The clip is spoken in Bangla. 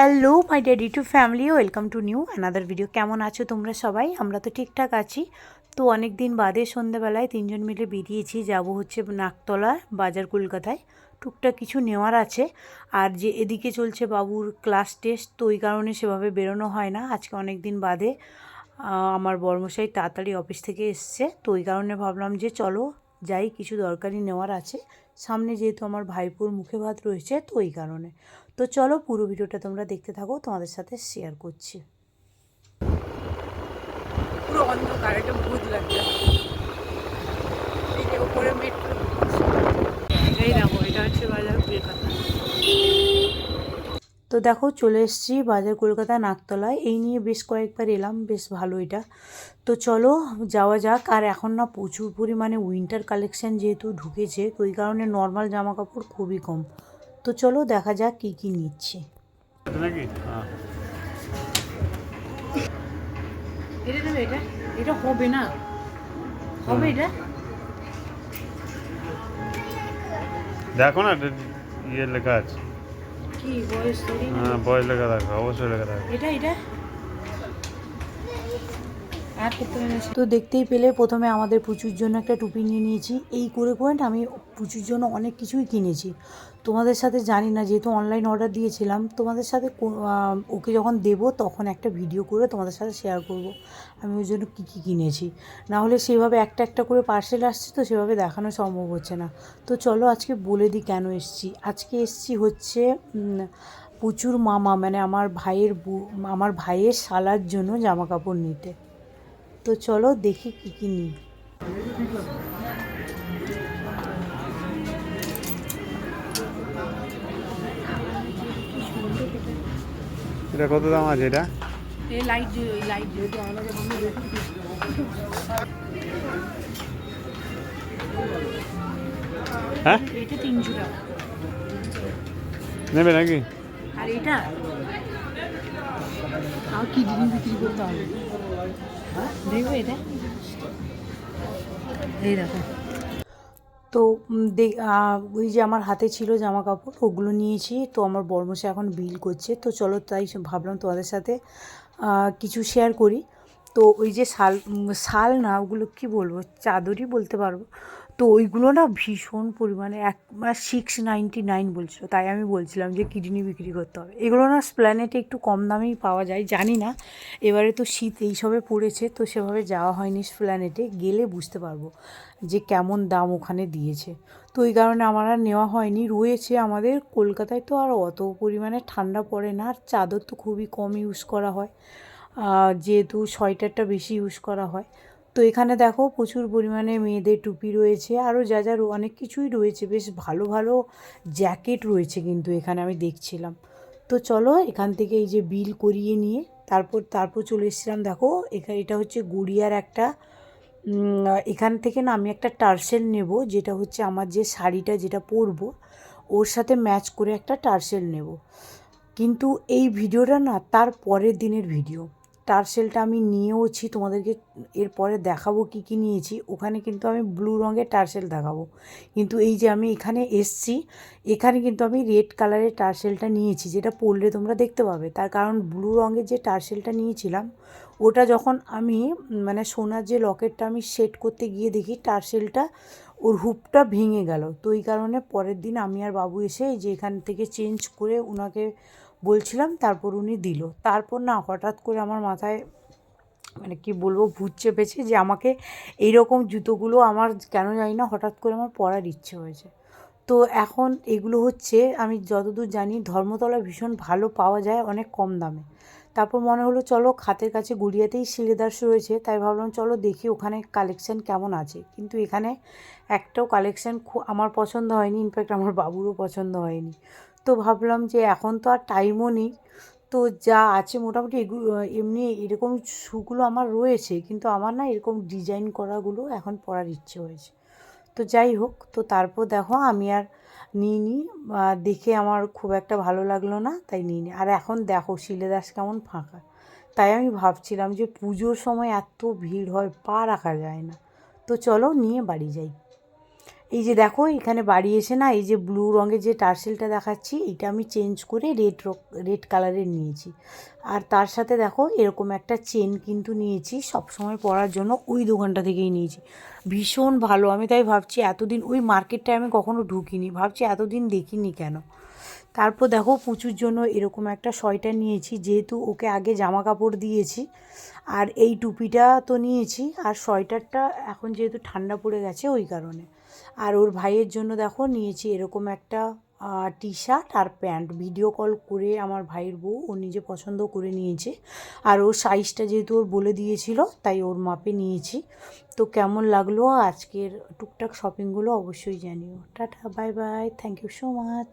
Hello my daddy to family welcome to new another video কেমন আছো তোমরা সবাই? আমরা তো ঠিকঠাক আছি। তো অনেক দিন বাদে সন্ধ্যেবেলায় তিনজন মিলে বেরিয়েছি, যাব হচ্ছে নাকতলা বাজার কলকাতায়। টুকটাক কিছু নেওয়ার আছে। আর যে এদিকে চলছে বাবুর ক্লাস টেস্ট তো ওই কারণে সেভাবে বেরোনো হয় না। আজকে অনেক দিন বাদে আমার বর্মশাই তাড়াতাড়ি অফিস থেকে এসছে। তো ওই কারণে ভাবলাম যে চলো যাই কিছু দরকারি নেওয়ার আছে। সামনে যেহেতু আমার ভাইপোর মুখে ভাত রয়েছে তো ওই কারণে। তো চলো পুরো ভিডিওটা তোমরা দেখতে থাকো তোমাদের সাথে শেয়ার করছি। পুরো অন্ধকার একটা ভূত লাগছে। এই যে উপরে মেট্রো এই দেখো এটা হচ্ছে বাজার কলকাতা দেখো চলে এসেছি বাজার কলকাতা নাকতলায়। এই নিয়ে বেশ কয়েকবার এলাম বেশ ভালো এটা। তো চলো যাওয়া যাক। আর এখন না প্রচুর পরিমাণে উইন্টার কালেকশন যেহেতু ঢুকেছে তো ওই কারণে নর্মাল জামা কাপড় খুবই কম। তো চলো দেখা যাক কী কী নিচ্ছি। হ্যাঁ। এটা হবে না? হবে এটা? দেখো না ইয়ে লেখা আছে। কি বয়স? হ্যাঁ বয়স লেখা থাকবে অবশ্যই লেখা থাকবে এটা এটা তো দেখতেই পেলে প্রথমে আমাদের পুচুর জন্য একটা টুপি নিয়ে নিয়েছি। এই করে করে না আমি পুচুর জন্য অনেক কিছুই কিনেছি। তোমাদের সাথে জানি না, যেহেতু অনলাইন অর্ডার দিয়েছিলাম, তোমাদের সাথে ওকে যখন দেবো তখন একটা ভিডিও করে তোমাদের সাথে শেয়ার করব। আমি ওই জন্য কী কী কিনেছি। না হলে সেভাবে একটা একটা করে পার্সেল আসছে তো সেভাবে দেখানো সম্ভব হচ্ছে না। তো চলো আজকে বলে দিই কেন এসছি। আজকে এসছি হচ্ছে পুচুর মামা মানে আমার ভাইয়ের আমার ভাইয়ের শালার জন্য জামা কাপড় নিতে। তো চলো দেখি কী কী নিই। এটা কত দাম আছে এটা? এই লাইট লাইট হ্যাঁ? এটা তিনশো টাকা। নেবে নাকি? আর এটা? আর কি জিনিস বিক্রি করতে হবে? দেখো তো ওই যে আমার হাতে ছিল জামা কাপড় ওগুলো নিয়েছি। তো আমার বর্মশা এখন বিল করছে। তো চলো, তাই ভাবলাম তোমাদের সাথে কিছু শেয়ার করি। তো ওই যে শাল শাল না, ওগুলো কী বলব? চাদরই বলতে পারব। তো ওইগুলো না ভীষণ পরিমাণে এক মানে সিক্স নাইনটি নাইন বলছিল, তাই আমি বলছিলাম যে কিডনি বিক্রি করতে হবে। এগুলো না স্প্ল্যানেটে একটু কম দামেই পাওয়া যায়, জানি না। এবারে তো শীত এইসবে পড়েছে, তো সেভাবে যাওয়া হয়নি স্প্ল্যানেটে গেলে বুঝতে পারব যে কেমন দাম ওখানে দিয়েছে। তো ওই কারণে আমার আর নেওয়া হয়নি, রয়েছে আমাদের, কলকাতায় তো আর অত পরিমাণে ঠান্ডা পড়ে না, আর চাদর তো খুবই কম ইউজ করা হয়। যেহেতু সোয়েটারটা বেশি ইউজ করা হয় তো এখানে দেখো প্রচুর পরিমাণে মেয়েদের টুপি রয়েছে, আরও যা যা অনেক কিছুই রয়েছে, বেশ ভালো ভালো জ্যাকেট রয়েছে কিন্তু এখানে আমি দেখছিলাম। তো চলো এখান থেকে এই যে বিল করিয়ে নিয়ে তারপর তারপর চলে এসেছিলাম। দেখো এখানে এটা হচ্ছে গুড়িয়ার একটা এখান থেকে না আমি একটা টার্সেল নেব, যেটা হচ্ছে আমার যে শাড়িটা যেটা পরবো, ওর সাথে ম্যাচ করে একটা টার্সেল নেব। কিন্তু এই ভিডিওটা না তার পরের দিনের ভিডিও। টার্সেলটা আমি নিয়েওছি, তোমাদেরকে এরপরে দেখাবো কি কি নিয়েছি। ওখানে কিন্তু আমি ব্লু রঙের টার্সেল দেখাবো। কিন্তু এই যে আমি এখানে এসছি, এখানে কিন্তু আমি রেড কালারের টার্সেলটা নিয়েছি, যেটা পরলে তোমরা দেখতে পাবে। তার কারণ ব্লু রঙের যে টার্সেলটা নিয়েছিলাম, ওটা যখন আমি মানে সোনার যে লকেটটা আমি সেট করতে গিয়ে দেখি টার্সেলটা ওর হুপটা ভেঙে গেল। তো এই কারণে পরের দিন আমি আর বাবু এসে যে এখান থেকে চেঞ্জ করে ওনাকে বলছিলাম, তারপর উনি দিল। তারপর না হঠাৎ করে আমার মাথায় মানে কি বলব, ভূত চেপেছে যে আমাকে এইরকম জুতোগুলো আমার কেন জানি না হঠাৎ করে আমার পরার ইচ্ছে হয়েছে। তো এখন এগুলো হচ্ছে, আমি যতদূর জানি ধর্মতলা ভীষণ ভালো পাওয়া যায়, অনেক কম দামে। তারপর মনে হলো চলো খাতের কাছে গুড়িয়াতেই সিলেদার্স রয়েছে তাই ভাবলাম চলো দেখি ওখানে কালেকশান কেমন আছে। কিন্তু এখানে একটাও কালেকশন আমার পছন্দ হয়নি ইনফ্যাক্ট আমার বাবুরও পছন্দ হয়নি। তো ভাবলাম যে এখন তো আর টাইমও নেই। তো যা আছে মোটামুটি এমনি এরকম শুগুলো আমার রয়েছে কিন্তু আমার না এরকম ডিজাইন করাগুলো এখন পরার ইচ্ছে হয়েছে। তো যাই হোক তো তারপর দেখো আমি আর আহ, দেখে আমার খুব একটা ভালো লাগল না তাই নিইনি। আর এখন দেখো শিলেদাস কেমন ফাঁকা। তাই আমি ভাবছিলাম যে পুজোর সময় এত ভিড় হয় পা রাখা যায় না। তো চলো নিয়ে বাড়ি যাই। এই যে দেখো, এখানে বাড়ি এসে না এই যে ব্লু রঙের যে টার্সেলটা দেখাচ্ছি, এটা আমি চেঞ্জ করে রেড রেড কালারের নিয়েছি। আর তার সাথে দেখো, এরকম একটা চেন কিন্তু নিয়েছি সব সময় পরার জন্য ওই দোকানটা থেকেই নিয়েছি। ভীষণ ভালো, আমি তাই ভাবছি এতদিন, ওই মার্কেটটায় আমি কখনো ঢুকিনি, ভাবছি এতদিন দেখিনি কেন? তারপর দেখো পুচুর জন্য এরকম একটা সোয়েটার নিয়েছি, যেহেতু ওকে আগে জামা কাপড় দিয়েছি আর এই টুপিটা তো নিয়েছি, আর সোয়েটারটা এখন যেহেতু ঠান্ডা পড়ে গেছে ওই কারণে। আর ওর ভাইয়ের জন্য দেখো নিয়েছি এরকম একটা টি শার্ট আর প্যান্ট। ভিডিও কল করে আমার ভাইয়ের বউ, ও নিজে পছন্দ করে নিয়েছে। আর ওর সাইজটা যেহেতু ওর বলে দিয়েছিল, তাই ওর মাপে নিয়েছি। তো কেমন লাগল আজকের টুকটাক শপিংগুলো অবশ্যই জানিও। Tata, bye bye, thank you so much.